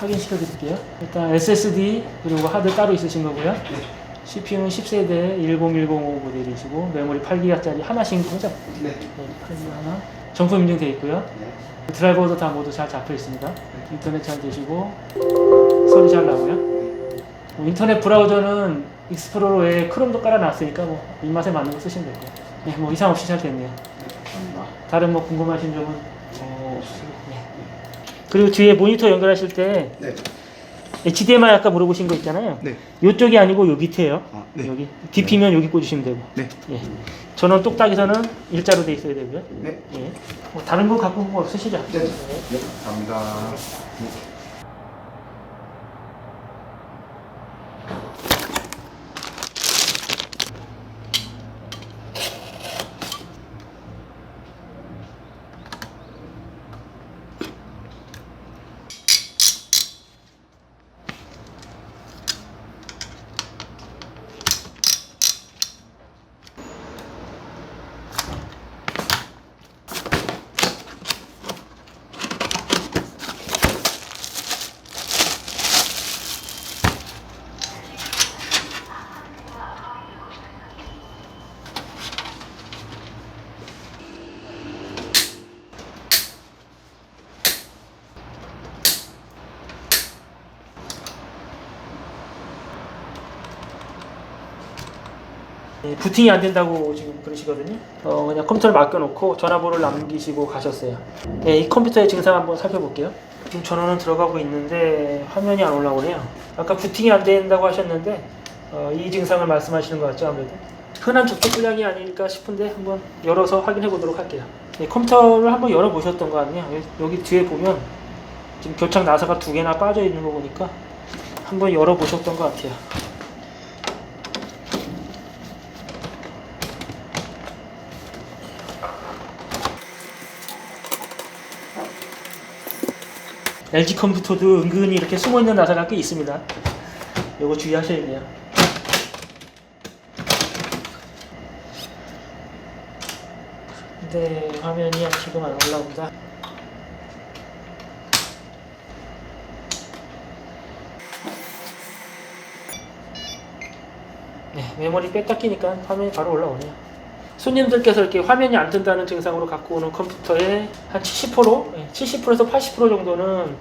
확인시켜 드릴게요. 일단 SSD 그리고 하드 따로 있으신 거고요. CPU는 10세대 10105 모델이시고 메모리 8기가짜리 하나씩 거죠? 네. 네, 8기가 하나. 정품 인증되어 있고요. 네. 드라이버도 다 모두 잘 잡혀 있습니다. 인터넷 잘 되시고 소리 잘 나고요. 뭐 인터넷 브라우저는 익스플로러 외에 크롬도 깔아놨으니까 뭐 입맛에 맞는 거 쓰시면 되고. 네, 뭐 이상 없이 잘 됐네요. 다른 뭐 궁금하신 점은. 그리고 뒤에 모니터 연결하실 때 네. HDMI 아까 물어보신 거 있잖아요. 네. 이쪽이 아니고 요 밑에요. 아, 네. 여기 DP면 여기 꽂으시면 되고. 네. 예. 전원 똑딱이서는 일자로 돼 있어야 되고요. 네. 예. 뭐 다른 거 갖고 온 거 없으시죠? 네. 네. 감사합니다. 예, 부팅이 안 된다고 지금 그러시거든요. 어, 그냥 컴퓨터를 맡겨놓고 전화번호를 남기시고 가셨어요. 예, 이 컴퓨터의 증상 한번 살펴볼게요. 지금 전원은 들어가고 있는데 화면이 안 올라오네요. 아까 부팅이 안 된다고 하셨는데 어, 이 증상을 말씀하시는 것 같죠 아무래도. 흔한 접촉 불량이 아닐까 싶은데 한번 열어서 확인해 보도록 할게요. 예, 컴퓨터를 한번 열어 보셨던 거 같네요. 여기 뒤에 보면 지금 교착 나사가 두 개나 빠져 있는 거 보니까 한번 열어 보셨던 것 같아요. LG 컴퓨터도 은근히 이렇게 숨어 있는 나사가 꽤 있습니다. 요거 주의하셔야 돼요. 근데 화면이 지금 안 올라온다. 네, 메모리 뺐다 끼니까 화면이 바로 올라오네요. 손님들께서 이렇게 화면이 안 뜬다는 증상으로 갖고 오는 컴퓨터의 한 70%, 예, 70%에서 80% 정도는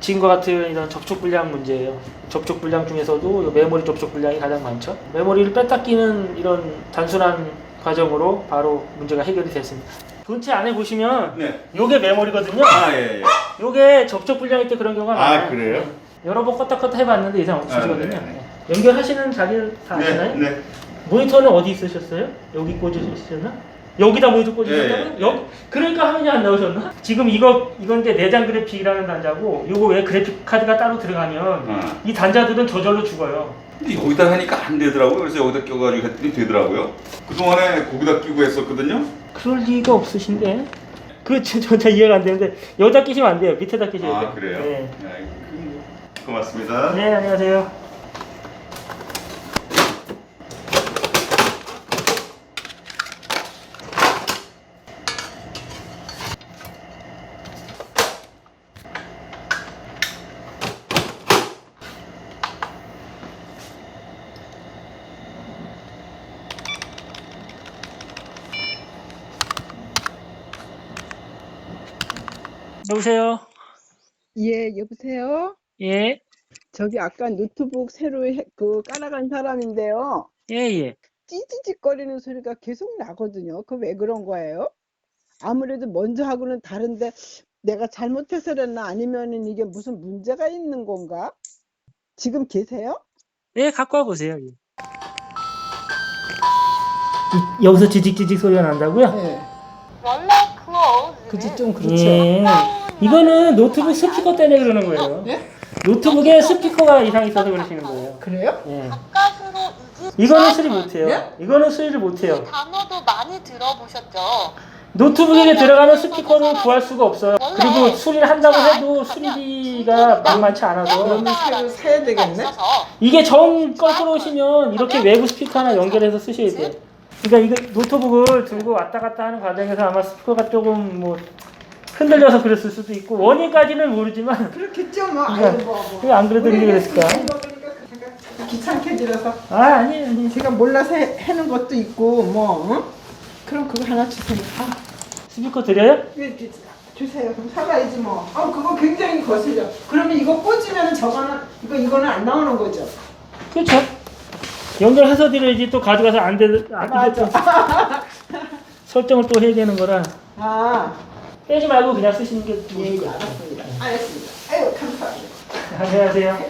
지금과 같은 이런 접촉 불량 문제예요. 접촉 불량 중에서도 이 메모리 접촉 불량이 가장 많죠. 메모리를 끼는 이런 단순한 과정으로 바로 문제가 해결이 됐습니다. 본체 안에 보시면 네. 요게 메모리거든요. 아, 예, 예. 요게 접촉 불량일 때 그런 경우가 아, 많아요. 그래요? 네. 여러 번 껐다 껐다 해봤는데 이상 없으시거든요. 아, 네, 네. 네. 연결하시는 자리를 다 아시나요? 네, 네. 모니터는 어디 있으셨어요? 여기 꽂으셨나? 여기다 모니터 꽂으셨다고요? 예, 예. 여- 그러니까 화면이 안 나오셨나? 지금 이거 이건 이제 내장 그래픽이라는 단자고 이거 왜 그래픽 카드가 따로 들어가면 어. 이 단자들은 저절로 죽어요. 근데 여기다 하니까 안 되더라고요. 그래서 여기다 껴가지고 했더니 되더라고요. 그동안에 거기다 끼고 했었거든요. 그럴 리가 없으신데. 그 저- 전혀 이해가 안 되는데 여기다 끼시면 안 돼요. 밑에다 끼셔야 돼요. 아, 그래요? 네. 고맙습니다. 네, 안녕하세요. 여보세요. 예, 여보세요? 예, 저기 아까 노트북 새로 해- 그 깔아간 사람인데요. 예, 예. 찌찌찌거리는 소리가 계속 나거든요. 그 왜 그런 거예요? 아무래도 먼저 하고는 다른데 내가 잘못해서 그랬나 아니면은 이게 무슨 문제가 있는 건가? 지금 계세요? 네, 갖고 와 보세요. 이- 여기서 지직지직 소리가 난다고요? 네. 원래 그거 그지 좀 그렇죠. 예. 이거는 노트북 스피커 때문에 그러는 거예요. 예? 노트북에 스피커가 이상이 있어서 그러시는 거예요. 그래요? 예. 가까스로 이기 이거는 수리 못해요. 예? 이거는 수리를 못해요. 단어도 많이 들어보셨죠? 노트북에 들어가는 스피커를 구할 수가 없어요. 그리고 수리를 한다고 해도 수리비가 만만치 않아서 그러면 새로 사야 되겠네? 이게 정 거꾸로 오시면 이렇게 외부 스피커 하나 연결해서 쓰셔야 돼요. 그러니까 이거 노트북을 들고 왔다 갔다 하는 과정에서 아마 스피커가 조금 뭐 흔들려서 그랬을 수도 있고 원인까지는 모르지만 그렇겠죠 뭐. 그러니까 아이고 뭐. 뭐. 왜안 그래도 그랬을까? 잠깐 귀찮게 들어서 아 아니 아니 제가 몰라서 해, 해는 것도 있고 뭐. 응? 그럼 그거 하나 주세요. 아, 스피커 드려요? 이렇게 주세요. 그럼 사가야지 뭐. 아 그거 굉장히 거슬려. 그러면 이거 꽂으면 저거는 이거 이거는 안 나오는 거죠. 그렇죠. 연결해서 드려야지 또 가져가서 안 되, 안 맞아. 되, 설정을 또 해야 되는 거라 아, 빼지 말고 그냥 쓰시는 게 예, 예, 알았습니다. 알았습니다. 아유, 감사합니다. 안녕하세요.